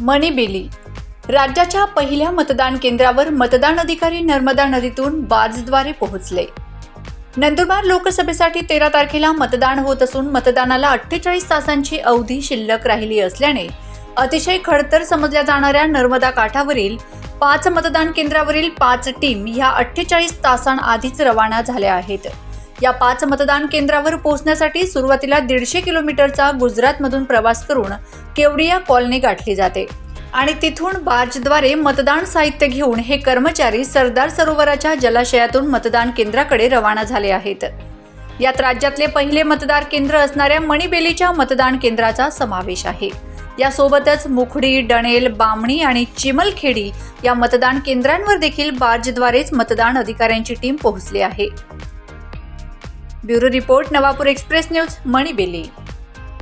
मणिबेली. राज्याच्या पहिल्या मतदान केंद्रावर मतदान अधिकारी नर्मदा नदीतून बार्जद्वारे पोहोचले. नंदुरबार लोकसभेसाठी तेरा तारखेला मतदान होत असून मतदानाला अठ्ठेचाळीस तासांची अवधी शिल्लक राहिली असल्याने अतिशय खडतर समजल्या जाणाऱ्या नर्मदा काठावरील पाच मतदान केंद्रावरील पाच टीम ह्या अठ्ठेचाळीस तासांआधीच रवाना झाल्या आहेत. या पाच मतदान केंद्रावर पोहोचण्यासाठी सुरुवातीला दीडशे किलोमीटरचा गुजरातमधून प्रवास करून केवडिया कॉलनी गाठली जाते. आणि तिथून बार्जद्वारे मतदान साहित्य घेऊन हे कर्मचारी सरदार सरोवराच्या जलाशयातून मतदान केंद्राकडे रवाना झाले आहेत. यात राज्यातले पहिले मतदार केंद्र असणाऱ्या मणिबेलीच्या मतदान केंद्राचा समावेश आहे. यासोबतच मुखडी डणेल बामणी आणि चिमलखेडी या मतदान केंद्रांवर देखील बार्जद्वारेच मतदान अधिकाऱ्यांची टीम पोहोचली आहे. Bureau report Navapur express news Manibeli.